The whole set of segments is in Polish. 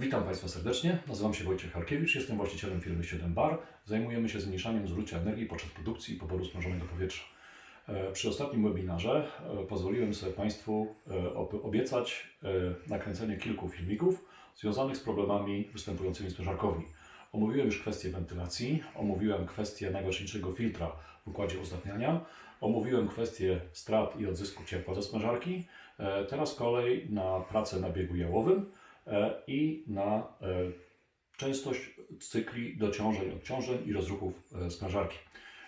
Witam Państwa serdecznie. Nazywam się Wojciech Harkiewicz, jestem właścicielem firmy 7 Bar. Zajmujemy się zmniejszaniem zużycia energii podczas produkcji i poboru sprężonego powietrza. E, Przy ostatnim webinarze e, pozwoliłem sobie Państwu e, ob- obiecać nakręcenie kilku filmików związanych z problemami występującymi w sprężarkowni. Omówiłem już kwestię wentylacji, omówiłem kwestię najważniejszego filtra w układzie uzdatniania, omówiłem kwestię strat i odzysku ciepła ze sprężarki. E, Teraz kolej na pracę na biegu jałowym i na e, częstość cykli dociążeń, odciążeń i rozruchów e, sprężarki.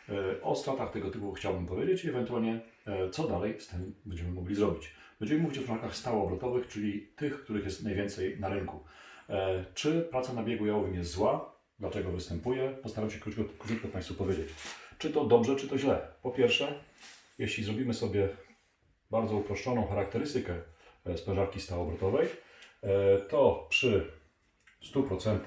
E, O stratach tego typu chciałbym powiedzieć i ewentualnie e, co dalej z tym będziemy mogli zrobić. Będziemy mówić o sprężarkach stałoobrotowych, czyli tych, których jest najwięcej na rynku. E, Czy praca na biegu jałowym jest zła? Dlaczego występuje? Postaram się krótko, krótko Państwu powiedzieć. Czy to dobrze, czy to źle? Po pierwsze, jeśli zrobimy sobie bardzo uproszczoną charakterystykę e, sprężarki stałoobrotowej, e, to przy 100%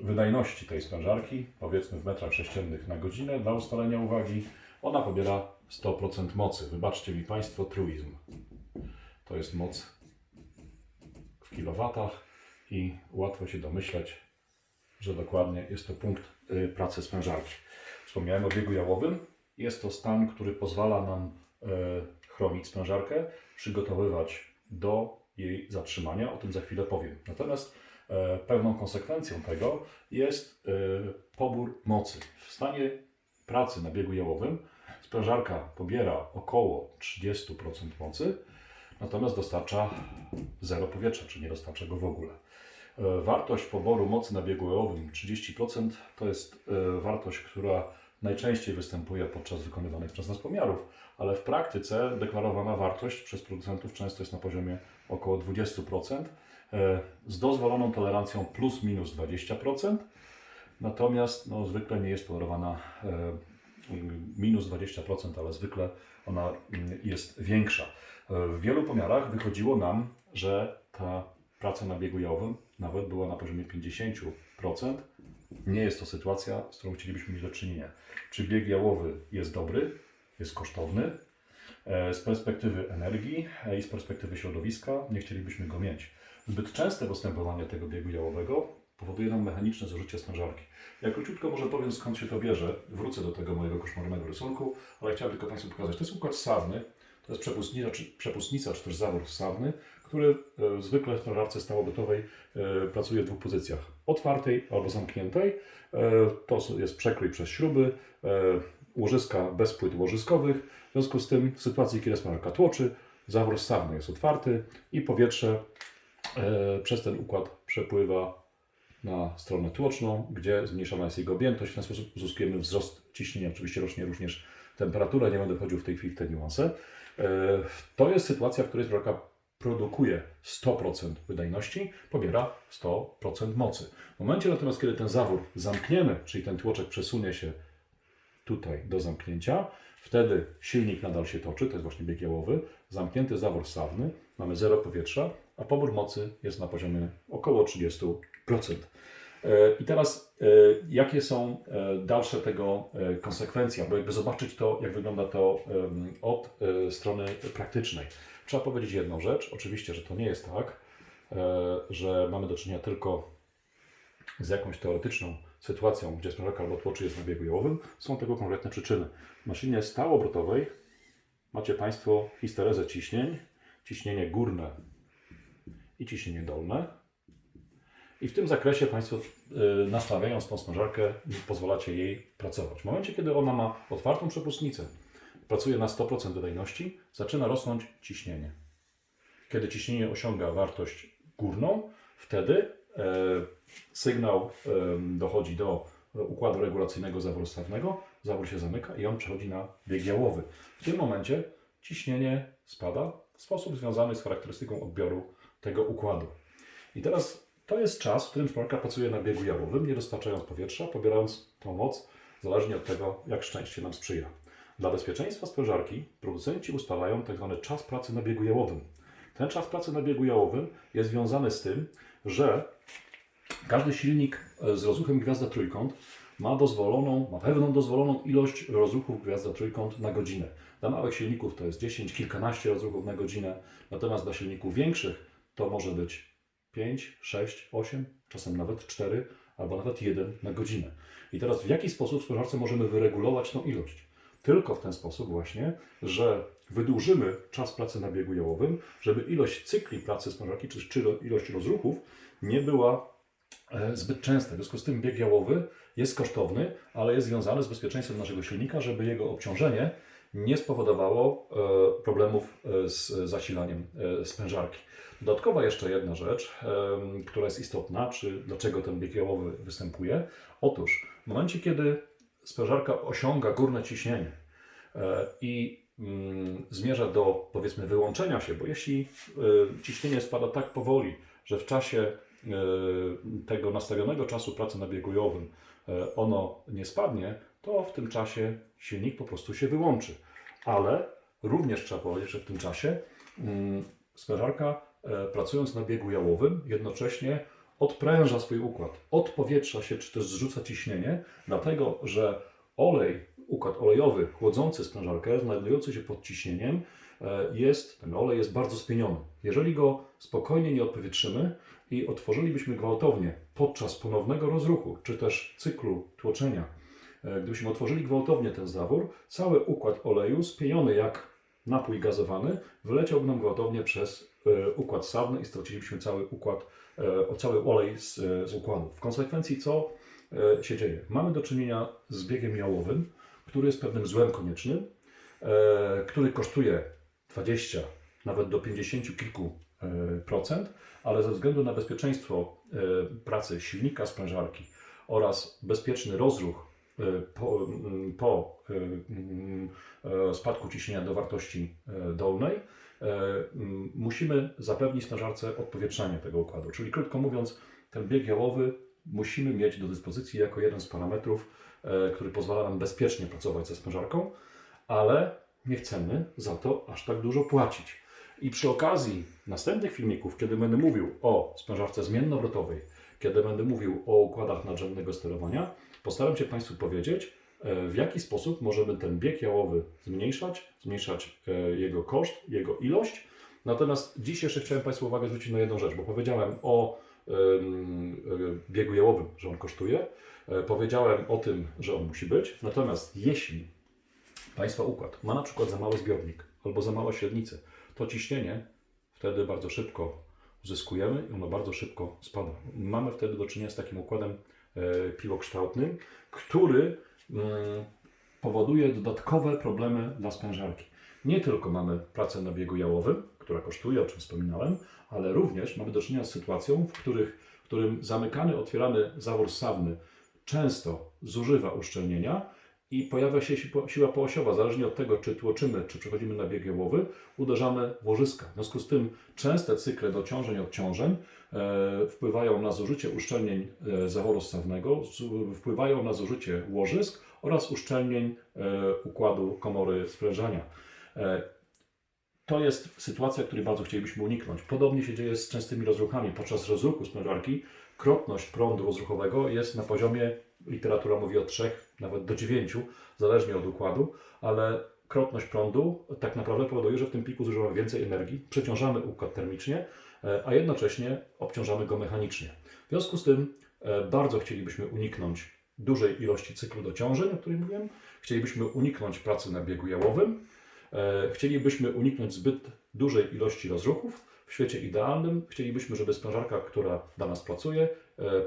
wydajności tej sprężarki, powiedzmy w metrach sześciennych na godzinę, dla ustalenia uwagi, ona pobiera 100% mocy. Wybaczcie mi Państwo truizm. To jest moc w kilowatach i łatwo się domyśleć, że dokładnie jest to punkt y, pracy sprężarki. Wspomniałem o biegu jałowym. Jest to stan, który pozwala nam e, chronić sprężarkę, przygotowywać do jej zatrzymania. O tym za chwilę powiem. Natomiast e, pewną konsekwencją tego jest e, pobór mocy. W stanie pracy na biegu jałowym sprężarka pobiera około 30% mocy, natomiast dostarcza zero powietrza, czy nie dostarcza go w ogóle. E, Wartość poboru mocy na biegu jałowym 30% to jest wartość, która najczęściej występuje podczas wykonywanych przez nas pomiarów, ale w praktyce deklarowana wartość przez producentów często jest na poziomie około 20%, e, z dozwoloną tolerancją plus minus 20%, natomiast no, zwykle nie jest tolerowana e, minus 20%, ale zwykle ona mm, jest większa. E, W wielu pomiarach wychodziło nam, że ta praca na biegu jałowym nawet była na poziomie 50%. Nie jest to sytuacja, z którą chcielibyśmy mieć do czynienia. Czy bieg jałowy jest dobry, jest kosztowny? E, Z perspektywy energii e, i z perspektywy środowiska nie chcielibyśmy go mieć. Zbyt częste postępowanie tego biegu jałowego powoduje nam mechaniczne zużycie sprężarki. Ja króciutko może powiem skąd się to bierze. Wrócę do tego mojego koszmarnego rysunku, ale chciałem tylko Państwu pokazać. To jest układ sawny, to jest przepustnica czy, przepustnica, czy też zawór sawny, który e, zwykle w sprężarce stałobytowej e, pracuje w dwóch pozycjach. Otwartej albo zamkniętej. E, to jest przekrój przez śruby, łożyska bez płyt łożyskowych. W związku z tym w sytuacji, kiedy sprężarka tłoczy, zawór sawny jest otwarty i powietrze przez ten układ przepływa na stronę tłoczną, gdzie zmniejszona jest jego objętość. W ten sposób uzyskujemy wzrost ciśnienia. Oczywiście rośnie również temperatura, nie będę wchodził w tej chwili w te niuanse. E, To jest sytuacja, w której sprężarka produkuje 100% wydajności, pobiera 100% mocy. W momencie natomiast, kiedy ten zawór zamkniemy, czyli ten tłoczek przesunie się tutaj do zamknięcia, wtedy silnik nadal się toczy, to jest właśnie bieg jałowy, zamknięty zawór sawny, mamy zero powietrza, a pobór mocy jest na poziomie około 30%. I teraz, e, jakie są e, dalsze tego e, konsekwencje, aby jakby zobaczyć to, jak wygląda to od strony praktycznej. Trzeba powiedzieć jedną rzecz, oczywiście, że to nie jest tak, że mamy do czynienia tylko z jakąś teoretyczną sytuacją, gdzie sprężarka albo tłoczy jest na biegu jałowym, są tego konkretne przyczyny. W maszynie stałoobrotowej macie Państwo histerezę ciśnień, ciśnienie górne i ciśnienie dolne. I w tym zakresie Państwo y, nastawiając tą sprężarkę pozwalacie jej pracować. W momencie, kiedy ona ma otwartą przepustnicę, pracuje na 100% wydajności, zaczyna rosnąć ciśnienie. Kiedy ciśnienie osiąga wartość górną, wtedy e, sygnał dochodzi do układu regulacyjnego zaworu stawnego, zawór się zamyka i on przechodzi na bieg jałowy. W tym momencie ciśnienie spada w sposób związany z charakterystyką odbioru tego układu. I teraz to jest czas, w którym sprężarka pracuje na biegu jałowym, nie dostarczając powietrza, pobierając tą moc zależnie od tego, jak szczęście nam sprzyja. Dla bezpieczeństwa sprężarki producenci ustalają tzw. czas pracy na biegu jałowym. Ten czas pracy na biegu jałowym jest związany z tym, że każdy silnik e, z rozruchem gwiazda trójkąt ma dozwoloną, ma pewną dozwoloną ilość rozruchów gwiazda trójkąt na godzinę. Dla małych silników to jest 10, kilkanaście rozruchów na godzinę, natomiast dla silników większych to może być 5, 6, 8, czasem nawet 4 albo nawet 1 na godzinę. I teraz w jaki sposób w sprężarce możemy wyregulować tą ilość? Tylko w ten sposób właśnie, że wydłużymy czas pracy na biegu jałowym, żeby ilość cykli pracy sprężarki, czy, czy ilość rozruchów nie była e, zbyt częsta. W związku z tym bieg jałowy jest kosztowny, ale jest związany z bezpieczeństwem naszego silnika, żeby jego obciążenie nie spowodowało e, problemów e, z zasilaniem e, sprężarki. Dodatkowa jeszcze jedna rzecz, która jest istotna, czy dlaczego ten bieg jałowy występuje. Otóż w momencie, kiedy sprężarka osiąga górne ciśnienie i mm, zmierza do powiedzmy wyłączenia się, bo jeśli ciśnienie spada tak powoli, że w czasie tego nastawionego czasu pracy na biegu jałowym ono nie spadnie, to w tym czasie silnik po prostu się wyłączy. Ale również trzeba powiedzieć, że w tym czasie mm, sprężarka e, pracując na biegu jałowym jednocześnie odpręża swój układ, odpowietrza się czy też zrzuca ciśnienie, dlatego że olej, układ olejowy chłodzący sprężarkę, znajdujący się pod ciśnieniem, e, jest, ten olej jest bardzo spieniony. Jeżeli go spokojnie nie odpowietrzymy i otworzylibyśmy gwałtownie podczas ponownego rozruchu, czy też cyklu tłoczenia, gdybyśmy otworzyli gwałtownie ten zawór, cały układ oleju spieniony jak napój gazowany wyleciałby nam gwałtownie przez e, układ sawny i stracilibyśmy cały układ, e, cały olej z, z układu. W konsekwencji co e, się dzieje? Mamy do czynienia z biegiem jałowym, który jest pewnym złem koniecznym, e, który kosztuje 20, nawet do 50 kilku e, procent, ale ze względu na bezpieczeństwo e, pracy silnika sprężarki oraz bezpieczny rozruch e, po, po e, m, e, spadku ciśnienia do wartości e, dolnej, e, m, musimy zapewnić sprężarce odpowietrzenie tego układu. Czyli krótko mówiąc, ten bieg jałowy musimy mieć do dyspozycji jako jeden z parametrów, który pozwala nam bezpiecznie pracować ze sprężarką, ale nie chcemy za to aż tak dużo płacić. I przy okazji następnych filmików, kiedy będę mówił o sprężarce zmiennoobrotowej, kiedy będę mówił o układach nadrzędnego sterowania, postaram się Państwu powiedzieć, e, w jaki sposób możemy ten bieg jałowy zmniejszać, zmniejszać e, jego koszt, jego ilość. Natomiast dziś jeszcze chciałem Państwu uwagę zwrócić na jedną rzecz, bo powiedziałem o e, biegu jałowym, że on kosztuje. Powiedziałem o tym, że on musi być. Natomiast jeśli Państwa układ ma na przykład za mały zbiornik albo za małe średnice, to ciśnienie wtedy bardzo szybko uzyskujemy i ono bardzo szybko spada. Mamy wtedy do czynienia z takim układem piłokształtnym, który mm, powoduje dodatkowe problemy dla sprężarki. Nie tylko mamy pracę na biegu jałowym, która kosztuje, o czym wspominałem, ale również mamy do czynienia z sytuacją, w, których, w którym zamykany, otwierany zawór ssawny często zużywa uszczelnienia i pojawia się si- siła poosiowa. Zależnie od tego, czy tłoczymy, czy przechodzimy na bieg jałowy, uderzamy łożyska. W związku z tym częste cykle dociążeń, odciążeń e, wpływają na zużycie uszczelnień e, zaworu ssawnego, wpływają na zużycie łożysk oraz uszczelnień e, układu komory sprężania. E, to jest sytuacja, której bardzo chcielibyśmy uniknąć. Podobnie się dzieje z częstymi rozruchami. Podczas rozruchu sprężarki krotność prądu rozruchowego jest na poziomie, literatura mówi o 3, nawet do 9, zależnie od układu, ale krotność prądu tak naprawdę powoduje, że w tym piku zużywamy więcej energii, przeciążamy układ termicznie, e, a jednocześnie obciążamy go mechanicznie. W związku z tym e, bardzo chcielibyśmy uniknąć dużej ilości cyklu dociążeń, o którym mówiłem. Chcielibyśmy uniknąć pracy na biegu jałowym. E, Chcielibyśmy uniknąć zbyt dużej ilości rozruchów. W świecie idealnym chcielibyśmy, żeby sprężarka, która dla nas pracuje,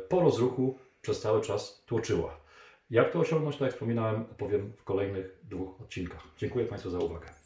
po rozruchu przez cały czas tłoczyła. Jak to osiągnąć, tak jak wspominałem, opowiem w kolejnych dwóch odcinkach. Dziękuję Państwu za uwagę.